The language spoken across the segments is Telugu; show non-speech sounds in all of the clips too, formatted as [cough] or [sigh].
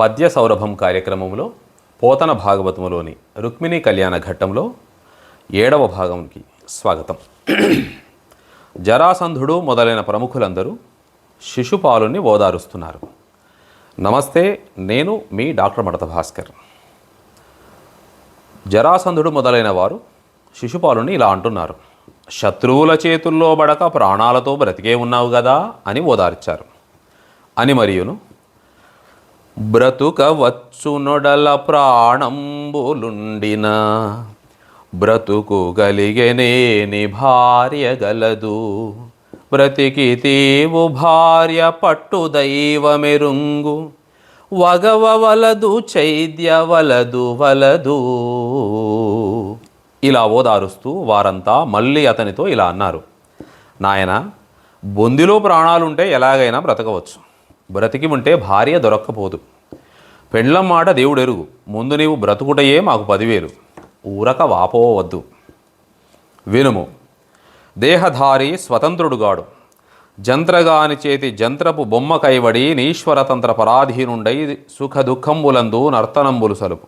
పద్య సౌరభం కార్యక్రమంలో పోతన భాగవతములోని రుక్మిణీ కళ్యాణ ఘట్టంలో ఏడవ భాగంకి స్వాగతం. జరాసంధుడు మొదలైన ప్రముఖులందరూ శిశుపాలుని ఓదారుస్తున్నారు. నమస్తే నేను మీ డాక్టర్ మడత భాస్కర్. జరాసంధుడు మొదలైన వారు శిశుపాలుని ఇలా అంటున్నారు. శత్రువుల చేతుల్లో బడక ప్రాణాలతో బ్రతికే ఉన్నావు కదా అని ఓదార్చారు. అని మరియును బ్రతుక వచ్చునొడల ప్రాణంబులుండిన. బ్రతుకు గలిగెనేని భార్య గలదు. బ్రతికి తీవు భార్య పట్టు దైవమెరుంగు. వగవ వలదు చైద్య వలదు వలదు. ఇలా ఓదారుస్తూ వారంతా మళ్ళీ అతనితో ఇలా అన్నారు. నాయన బొందిలో ప్రాణాలుంటే ఎలాగైనా బ్రతకవచ్చు. బ్రతికి ఉంటే భార్య దొరక్కపోదు. పెండ్లం మాట దేవుడెరుగు. ముందు నీవు బ్రతుకుటయే మాకు పదివేలు. ఊరక వాపోవద్దు వినుము. దేహధారి స్వతంత్రుడుగాడు జంత్రగాని చేతి జంత్రపు బొమ్మ కైవడి నీశ్వరతంత్ర పరాధీనుండై సుఖ దుఃఖంబులందు నర్తనంబులు సలుపు.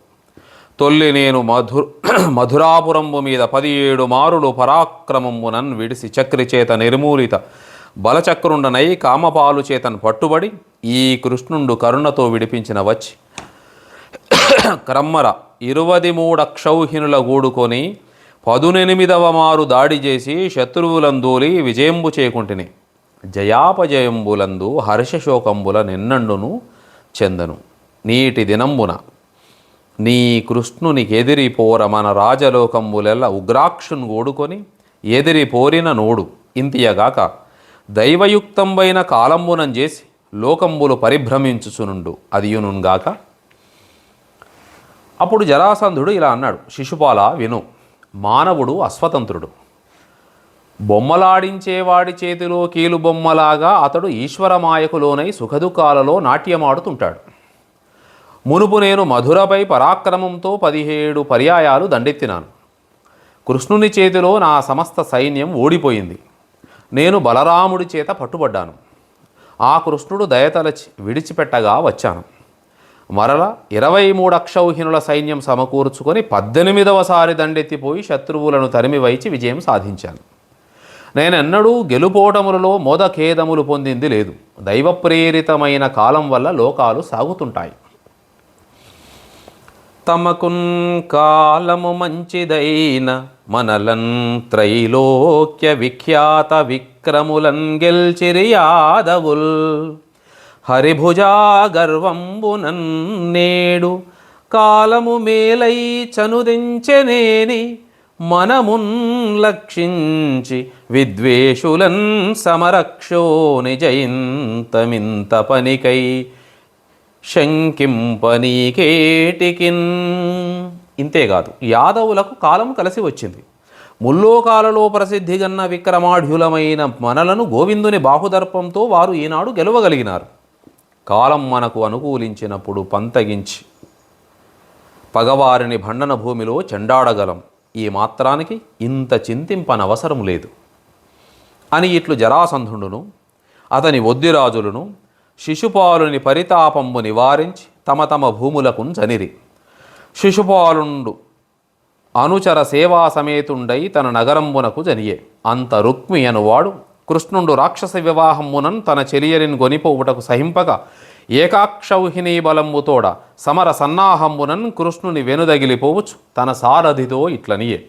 తొల్లి నేను మధు [clears throat] మధురాపురంబు మీద పదిహేడు మారులు పరాక్రమంబునన్ విడిసి చక్రి చేత నిర్మూలిత బలచక్రుండనై కామపాలు చేతను పట్టుబడి ఈ కృష్ణుండు కరుణతో విడిపించిన వచ్చి. క్రమ్మర ఇరువది మూడక్షౌహినుల గూడుకొని పదునెనిమిదవ మారు దాడి చేసి శత్రువులందూలి విజయంబు చేకుంటిని. జయాపజయంబులందు హర్షశోకంబుల నిన్నండును చెందను. నీటి దినంబున నీ కృష్ణునికి పోర మన రాజలోకంబులెల్ల ఉగ్రాక్షును గూడుకొని ఎదిరి పోరిన నోడు ఇంతియగాక దైవయుక్తంబైన కాలంబునం చేసి లోకంబులు పరిభ్రమించుచునుండు. అదియునుగాక అప్పుడు జరాసంధుడు ఇలా అన్నాడు శిశుపాల విను మానవుడు అస్వతంత్రుడు. బొమ్మలాడించేవాడి చేతిలో కీలుబొమ్మలాగా అతడు ఈశ్వరమాయకులోనై సుఖదుఖాలలో నాట్యమాడుతుంటాడు. మునుపు నేను మధురపై పరాక్రమంతో పదిహేడు పర్యాయాలు దండెత్తినాను. కృష్ణుని చేతిలో నా సమస్త సైన్యం ఓడిపోయింది. నేను బలరాముడి చేత పట్టుబడ్డాను. ఆ కృష్ణుడు దయతలచి విడిచిపెట్టగా వచ్చాను. మరల ఇరవై మూడు అక్షౌహినుల సైన్యం సమకూర్చుకొని పద్దెనిమిదవసారి దండెత్తిపోయి శత్రువులను తరిమి వైచి విజయం సాధించాను. నేనెన్నడూ గెలుపోటములలో మోదఖేదములు పొందింది లేదు. దైవప్రేరితమైన కాలం వల్ల లోకాలు సాగుతుంటాయి. తమకున్ కాలము మంచిదైన మనలన్ త్రైలోక్య విఖ్యాత విక్రములన్ గెల్చిరి యాదవుల్. హరిభుజా గర్వంబునన్నేడు కాలము మేలై చనుదించెనేని మనమున్ లక్షించి విద్వేషులన్ సమరక్షో నిజయింతమింత పనికై శంకింపనీకేటికిన్ ఇంతేకాదు యాదవులకు కాలం కలిసి వచ్చింది. ముల్లోకాలలో ప్రసిద్ధిగన్న విక్రమాఢ్యులమైన మనలను గోవిందుని బాహుదర్పంతో వారు ఈనాడు గెలవగలిగినారు. కాలం మనకు అనుకూలించినప్పుడు పంతగించి పగవారిని భండన భూమిలో చెండాడగలం. ఈ మాత్రానికి ఇంత చింతింపనవసరం లేదు. అని ఇట్లు జరాసంధుడును అతని ఒద్దిరాజులను శిశుపాలుని పరితాపంబు నివారించి తమ తమ భూములకు జనిరి. శిశుపాలుండు అనుచర సేవా సమేతుండై తన నగరంబునకు జనియే. అంత రుక్మి అనువాడు కృష్ణుండు రాక్షస వివాహమునన్ తన చెలియరిని గొనిపోవుటకు సహింపక ఏకాక్షౌహిణీ బలంబుతోడ సమర సన్నాహంబునన్ కృష్ణుని వెనుదగిలిపోవచ్చు తన సారథితో ఇట్లనియే.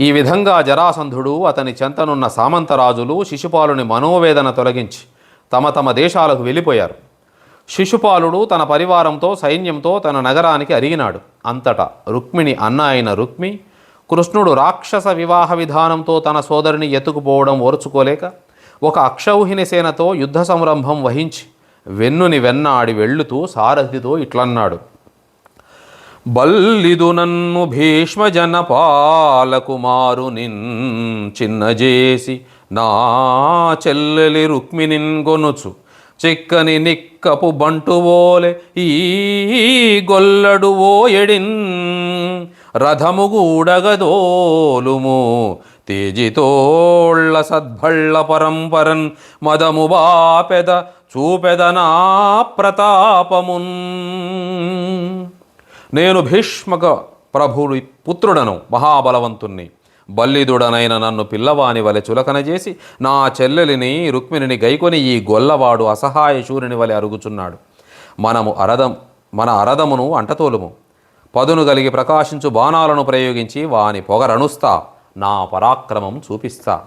ఈ విధంగా జరాసంధుడు అతని చెంతనున్న సామంతరాజులు శిశుపాలుని మనోవేదన తొలగించి తమ తమ దేశాలకు వెళ్ళిపోయారు. శిశుపాలుడు తన పరివారంతో సైన్యంతో తన నగరానికి అరిగినాడు. అంతటా రుక్మిణి అన్న అయిన రుక్మి కృష్ణుడు రాక్షస వివాహ విధానంతో తన సోదరిని ఎత్తుకుపోవడం ఓర్చుకోలేక ఒక అక్షౌహిణి సేనతో యుద్ధ సంరంభం వహించి వెన్నుని వెన్నాడి వెళ్ళుతూ సారథితో ఇట్లన్నాడు. బల్లిదు నన్ను భీష్మజన పాలకుమారు నిన్ చిన్నజేసి నా చెల్లెలి రుక్మిణిన్ గొనుచు. చిక్కని నిక్కపు బంటువోలె ఈ గొల్లడు ఓయడిన్ రథముగూడగదోలుము తేజితోళ్ళ సద్భళ్ళ పరంపరన్ మదము బాపెద చూపెదనా ప్రతాపమున్. నేను భీష్మక ప్రభుడి పుత్రుడను మహాబలవంతుణ్ణి. బల్లిదుడనైన నన్ను పిల్లవాని వలె చులకన చేసి నా చెల్లెలిని రుక్మిణిని గైకొని ఈ గొల్లవాడు అసహాయ శూరుని వలె అరుగుచున్నాడు. మనము అరదం మన అరదమును అంటతోలుము. పదును కలిగి ప్రకాశించు బాణాలను ప్రయోగించి వాని పొగరణుస్తా నా పరాక్రమం చూపిస్తా.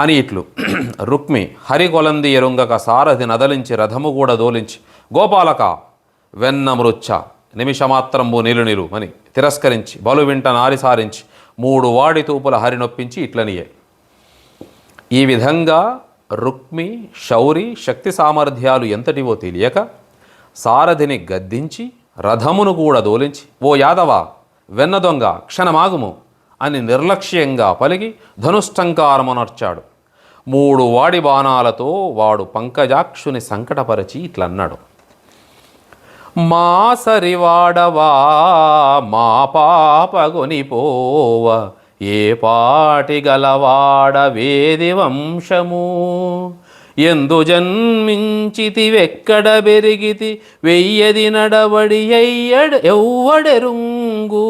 అని ఇట్లు. [clears throat] రుక్మి హరికొలంది ఎరుంగక సారథి నదలించి రథము కూడా దోలించి గోపాలక వెన్న మృచ్చ నిమిషమాత్రంబు నిలునిలు అని తిరస్కరించి బలు వింట నారి సారించి మూడు వాడి తూపుల హరినొప్పించి ఇట్లనియే. ఈ విధంగా రుక్మి శౌరి శక్తి సామర్థ్యాలు ఎంతటివో తెలియక సారథిని గద్దించి రథమును కూడా దోలించి ఓ యాదవ వెన్న దొంగ క్షణమాగుము అని నిర్లక్ష్యంగా పలికి ధనుష్టంకారమునర్చాడు మూడు వాడి బాణాలతో వాడు పంకజాక్షుని సంకటపరచి ఇట్లన్నాడు. మా సరివాడవా మా పాపగొనిపోవ ఏ పాటి గలవాడ వేది వంశము? ఎందు జన్మించితి వెక్కడ పెరిగితి వెయ్యది నడవడి అయ్యడు ఎవ్వడెరుంగు.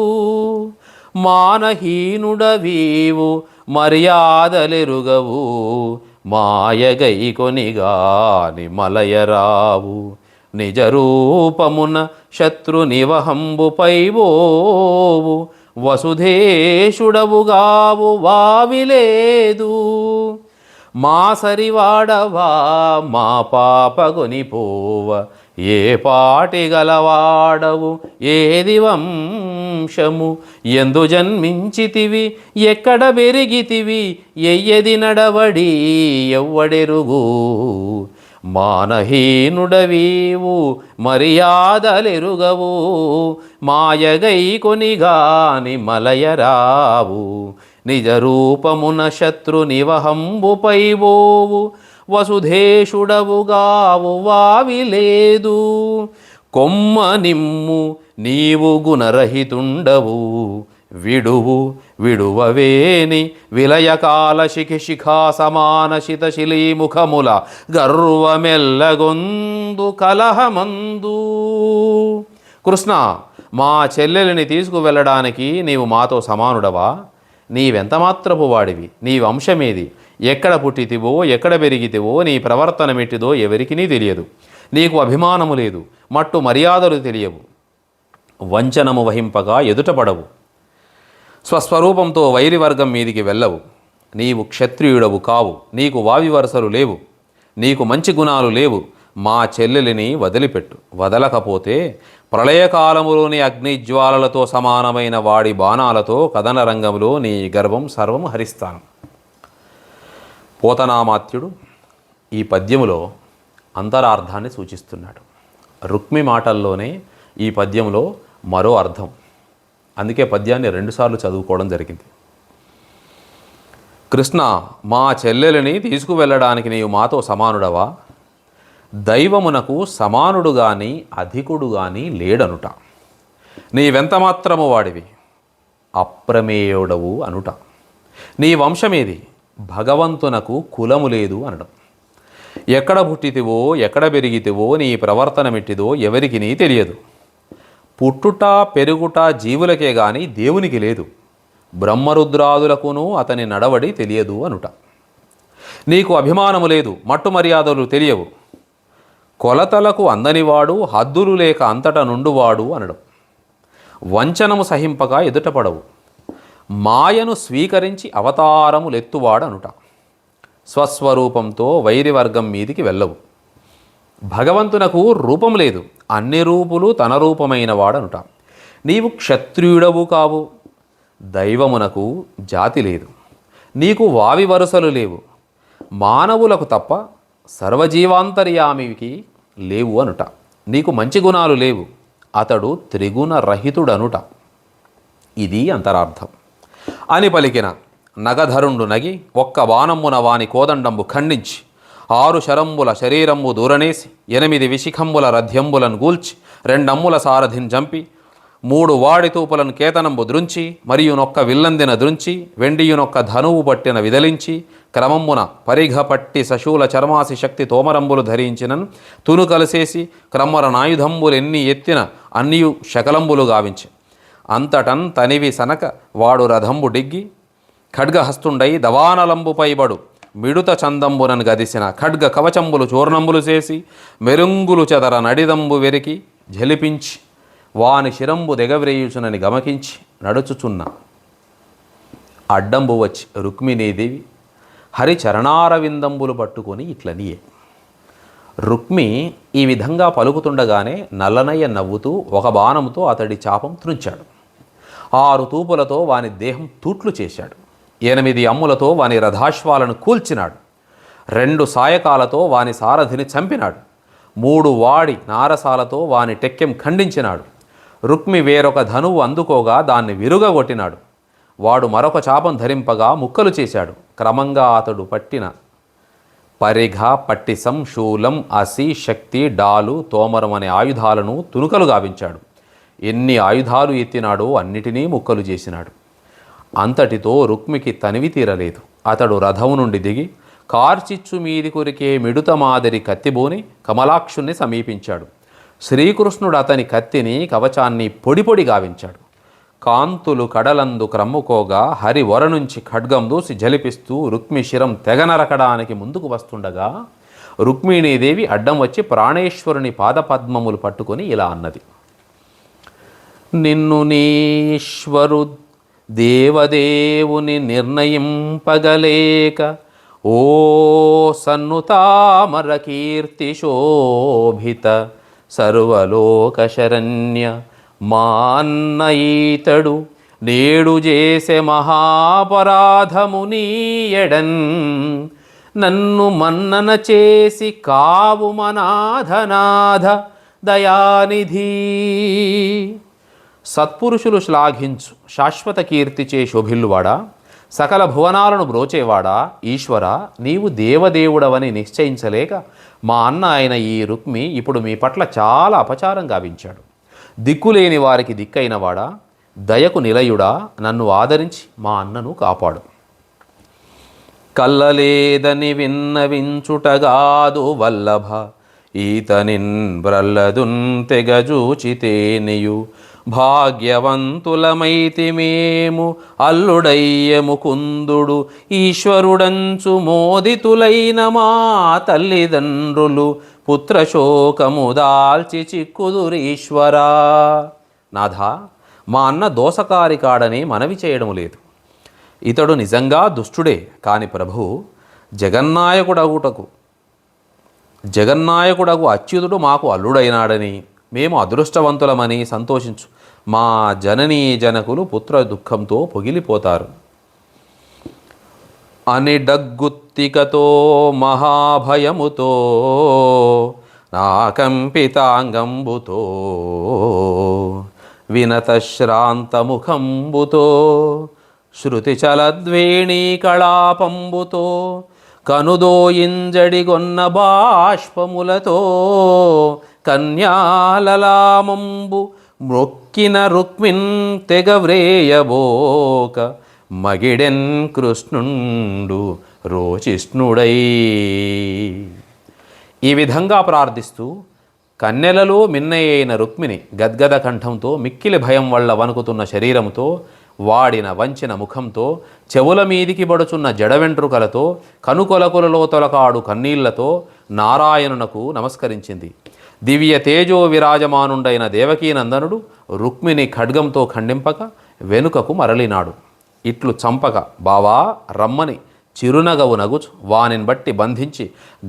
మానహీనుడవీవు మర్యాదలెరుగవు. మాయగై కొనిగాని మలయరావు. నిజరూపమున శత్రు నివహంబుపైవోవు వసుధేషుడవుగావు వావిలేదు. మా సరివాడవా మా పాపగొనిపోవ ఏ పాటి గలవాడవు ఏది వంశము ఎందు జన్మించితివి ఎక్కడ పెరిగితివి? ఎయ్యది నడవడి ఎవ్వడెరుగు? మానహీనుడవీవు మర్యాదలెరుగవు. మాయగై కొనిగాని మలయరావు. నిజ రూపమున శత్రు నివహంబుపై ఓవు వసుధేషుడవుగావు వావిలేదు కొమ్మ నిమ్ము నీవు గుణరహితుండవు విడువు విడువవేని విలయకాల శిఖి శిఖా సమాన శితశిలీముఖముల గర్వమెల్లగొందు కలహమందు. కృష్ణ మా చెల్లెలిని తీసుకువెళ్ళడానికి నీవు మాతో సమానుడవా? నీవెంత మాత్రపు వాడివి? నీ వంశమేది ఎక్కడ పుట్టితివో ఎక్కడ పెరిగితివో నీ ప్రవర్తనమెట్టిదో ఎవరికినీ తెలియదు. నీకు అభిమానము లేదు మట్టు మర్యాదలు తెలియవు. వంచనము వహింపగా ఎదుటపడవు. స్వస్వరూపంతో వైరి వర్గం మీదికి వెళ్ళవు. నీవు క్షత్రియుడవు కావు. నీకు వావి వరసలు లేవు. నీకు మంచి గుణాలు లేవు. మా చెల్లెలిని వదిలిపెట్టు. వదలకపోతే ప్రళయకాలములోని అగ్నిజ్వాలలతో సమానమైన వాడి బాణాలతో కథన రంగంలో నీ గర్వం సర్వం హరిస్తాను. పోతనామాత్యుడు ఈ పద్యములో అంతరార్థాన్ని సూచిస్తున్నాడు. రుక్మి మాటల్లోనే ఈ పద్యంలో మరో అర్థం. అందుకే పద్యాన్ని రెండుసార్లు చదువుకోవడం జరిగింది. కృష్ణ మా చెల్లెలిని తీసుకువెళ్ళడానికి నీవు మాతో సమానుడవా? దైవమునకు సమానుడు గాని అధికుడు గాని లేడనుట. నీవెంత మాత్రము వాడివి? అప్రమేయుడవు అనుట. నీ వంశమేది? భగవంతునకు కులము లేదు అనడం. ఎక్కడ పుట్టితివో ఎక్కడ పెరిగితివో నీ ప్రవర్తనమిట్టిదో ఎవరికి నీ తెలియదు. పుట్టుట పెరుగుట జీవులకే గాని దేవునికి లేదు. బ్రహ్మరుద్రాదులకును అతని నడవడి తెలియదు అనుట. నీకు అభిమానము లేదు మట్టు మర్యాదలు తెలియవు. కొలతలకు అందనివాడు హద్దులు లేక అంతట నుండువాడు అనడం. వంచనము సహింపగా ఎదుటపడవు. మాయను స్వీకరించి అవతారములెత్తువాడు అనుట స్వస్వరూపంతో వైరి వర్గం మీదికి వెళ్ళవు. భగవంతునకు రూపం లేదు. అన్ని రూపులు తన రూపమైన వాడనుట. నీవు క్షత్రియుడవు కావు. దైవమునకు జాతి లేదు. నీకు వావి వరుసలు లేవు. మానవులకు తప్ప సర్వజీవాంతర్యామికి లేవు అనుట. నీకు మంచి గుణాలు లేవు. అతడు త్రిగుణ రహితుడనుట ఇది అంతరార్థం. అని పలికిన నగధరుండు నగి ఒక్క బాణమ్మున వాని కోదండంబు ఖండించి ఆరు శరంబుల శరీరంబు దూరనేసి ఎనిమిది విశిఖంబుల రథ్యంబులను గూల్చి రెండమ్ముల సారథిని చంపి మూడు వాడి తూపులను కేతనంబు దృంచి మరియు నొక్క విల్లందిన దృంచి వెండియునొక్క ధనువు పట్టిన విదలించి క్రమమున పరిఘ పట్టి సశూల చర్మాసి శక్తి తోమరంబులు ధరించినన్ తును కలిసేసి క్రమ్మర నాయుధంబులు ఎన్ని ఎత్తిన అన్నియు శకలంబులు గావించి. అంతటన్ తనివి సనక వాడు రథంబు డిగ్గి ఖడ్గహస్తుండై దవానలంబుపైబడు మిడుత చందంబునను గదిసిన ఖడ్గ కవచంబులు చూర్ణంబులు చేసి మెరుంగులు చెదర నడిదంబు వెరికి జలిపించి వాని శిరంబు దిగవ్రేయుచునని గమకించి నడుచుచున్న అడ్డంబు వచ్చి రుక్మిణీదేవి హరిచరణారవిందంబులు పట్టుకొని ఇట్లనియే. రుక్మి ఈ విధంగా పలుకుతుండగానే నల్లనయ్య నవ్వుతూ ఒక బాణంతో అతడి చాపం త్రుంచాడు. ఆరు తూపులతో వాని దేహం తూట్లు చేశాడు. ఎనిమిది అమ్ములతో వాని రథాశ్వాలను కూల్చినాడు. రెండు సాయకాలతో వాని సారథిని చంపినాడు. మూడు వాడి నారసాలతో వాని టెక్కెం ఖండించినాడు. రుక్మి వేరొక ధనువు అందుకోగా దాన్ని విరుగగొట్టినాడు. వాడు మరొక చాపం ధరింపగా ముక్కలు చేశాడు. క్రమంగా అతడు పట్టిన పరిఘ పట్టిసం శూలం అసి శక్తి డాలు తోమరం అనే ఆయుధాలను తునుకలు గావించాడు. ఎన్ని ఆయుధాలు ఎత్తినాడో అన్నిటినీ ముక్కలు చేసినాడు. అంతటితో రుక్మికి తనివి తీరలేదు. అతడు రథం నుండి దిగి కార్చిచ్చు మీది కొరికే మిడుత మాదిరి కత్తిబోని కమలాక్షుణ్ణి సమీపించాడు. శ్రీకృష్ణుడు అతని కత్తిని కవచాన్ని పొడి పొడి గావించాడు. కాంతులు కడలందు క్రమ్ముకోగా హరి వర నుంచి ఖడ్గం దూసి జలిపిస్తూ రుక్మిశిరం తెగనరకడానికి ముందుకు వస్తుండగా రుక్మిణీదేవి అడ్డం వచ్చి ప్రాణేశ్వరుని పాదపద్మములు పట్టుకొని ఇలా అన్నది. నిన్ను నీశ్వరు దేవదేవుని నిర్ణయింపగలేక ఓ సన్నుతామర కీర్తి సర్వలోకశరణ్య సర్వలోక మా అన్న నేడు చేసే మహాపరాధము నీయడన్. నన్ను మన్నన చేసి కావు మనాధనాథ దయానిధి. సత్పురుషులు శ్లాఘించు శాశ్వత కీర్తి చే సకల భువనాలను బ్రోచేవాడా? ఈశ్వర నీవు దేవదేవుడవని నిశ్చయించలేక మా అన్న ఆయన ఈ రుక్మి ఇప్పుడు మీ పట్ల చాలా అపచారం గావించాడు. దిక్కులేని వారికి దిక్కైనవాడా? దయకు నిలయుడా? నన్ను ఆదరించి మా అన్నను కాపాడు. కల్లలేదని విన్నవించుటగాదు వల్లభ ఈతనిన్ బ్రల్లదున్ తెగజూచితేనియు భాగ్యవంతులమైతి మేము అల్లుడయ్యము కుందుడు ఈశ్వరుడంచు మోదితులైన మా తల్లిదండ్రులు పుత్రశోకము దాల్చి చిక్కుదురీశ్వరా. నాథ మా అన్న దోసకారి కాడని మనవి చేయడం లేదు. ఇతడు నిజంగా దుష్టుడే కాని ప్రభు జగన్నాయకుడగుటకు జగన్నాయకుడగు అచ్యుతుడు మాకు అల్లుడైనాడని మేము అదృష్టవంతులమని సంతోషించు. మా జననీ జనకులు పుత్ర దుఃఖంతో పొగిలిపోతారు. అని డగ్గుత్తికతో మహాభయముతో నాకంపితాంగంబుతో వినతశ్రాంతముఖంబుతో వినత కళాపంబుతో కనుదోయింజడిగొన్న బాష్పములతో కన్యాలలామంబు మొక్కిన రుక్మిన్ తెగవ్రేయబోక మగిడెన్ కృష్ణుండు రోచిష్ణుడై. ఈ విధంగా ప్రార్థిస్తూ కన్నెలలో మిన్నయైన రుక్మిణి గద్గద కంఠంతో మిక్కిలి భయం వల్ల వణుకుతున్న శరీరంతో వాడిన వంచిన ముఖంతో చెవుల మీదికి పడుచున్న జడ వెంట్రుకలతో కనుకొలకులలో తొలకాడు కన్నీళ్ళతో నారాయణునకు నమస్కరించింది. దివ్య తేజో విరాజమానుండైన దేవకీనందనుడు రుక్మిణి ఖడ్గంతో ఖండింపక వెనుకకు మరలినాడు. ఇట్లు చంపక బావా రమ్మని. చిరునగవు నగుచు. వానిని బట్టి బంధించి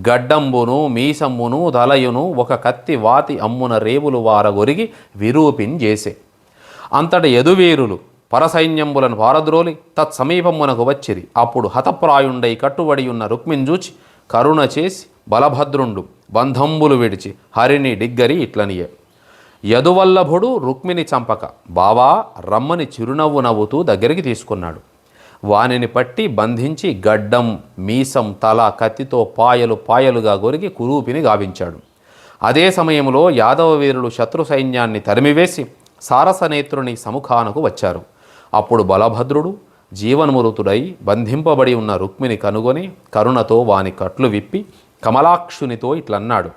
గడ్డంబును మీసమ్మును తలయును ఒక కత్తి వాతి అమ్మున రేవులు వారగొరిగి విరూపించేసే అంతట యదువీరులు పరసైన్యంబులను పారద్రోలి తత్సమీపమునకు వచ్చిరి. అప్పుడు హతప్రాయుండై కట్టుబడి ఉన్న రుక్మిన్ చూచి కరుణ చేసి బలభద్రుండు బంధంబులు విడిచి హరిని డిగ్గరి ఇట్లనియే. యదువల్లభుడు రుక్మిని చంపక బావా రమ్మని చిరునవ్వు నవ్వుతూ దగ్గరికి తీసుకున్నాడు. వానిని పట్టి బంధించి గడ్డం మీసం తల కత్తితో పాయలు పాయలుగా గొరిగి కురూపిని గావించాడు. అదే సమయంలో యాదవ వీరులు శత్రు సైన్యాన్ని తరిమివేసి సారసనేత్రుని సముఖానకు వచ్చారు. అప్పుడు బలభద్రుడు జీవన్మృతుడై బంధింపబడి ఉన్న రుక్మిణి కనుగొని కరుణతో వాని కట్లు విప్పి కమలాక్షునితో ఇట్లన్నాడు.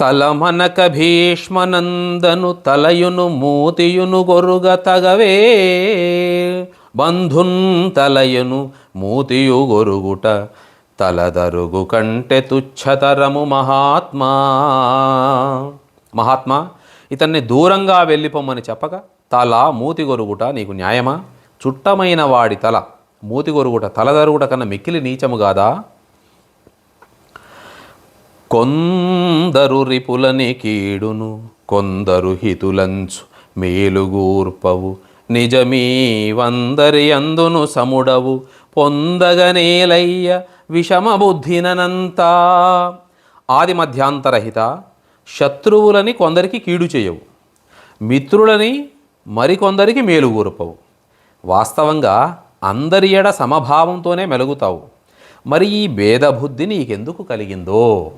తలమనక భీష్మనందను తలయును మూతియును గొరుగ తగవే బంధున్ తలయును మూతియు గొరుగుట తలదరుగు కంటే తుచ్చతరము మహాత్మా. మహాత్మా ఇతన్ని దూరంగా వెళ్ళిపోమని చెప్పగా తల మూతి గొరుగుట నీకు న్యాయమా? చుట్టమైన వాడి తల మూతిగొరుగుట తలదరుగుట కన్నా మిక్కిలి నీచము కాదా కొందరు రిపులని కీడును కొందరు హితులంచు మేలుగూర్పవు. నిజమీ వందరి అందును సముడవు పొందగనేలయ్య విషమబుద్ధినంతా ఆది మధ్యాంతరహిత శత్రువులని కొందరికి కీడు చేయవు. మిత్రులని మరికొందరికి మేలుగూర్పవు. వాస్తవంగా అందరి ఎడ సమభావంతోనే మెలుగుతావు. మరి ఈ భేదబుద్ధి నీకెందుకు కలిగిందో?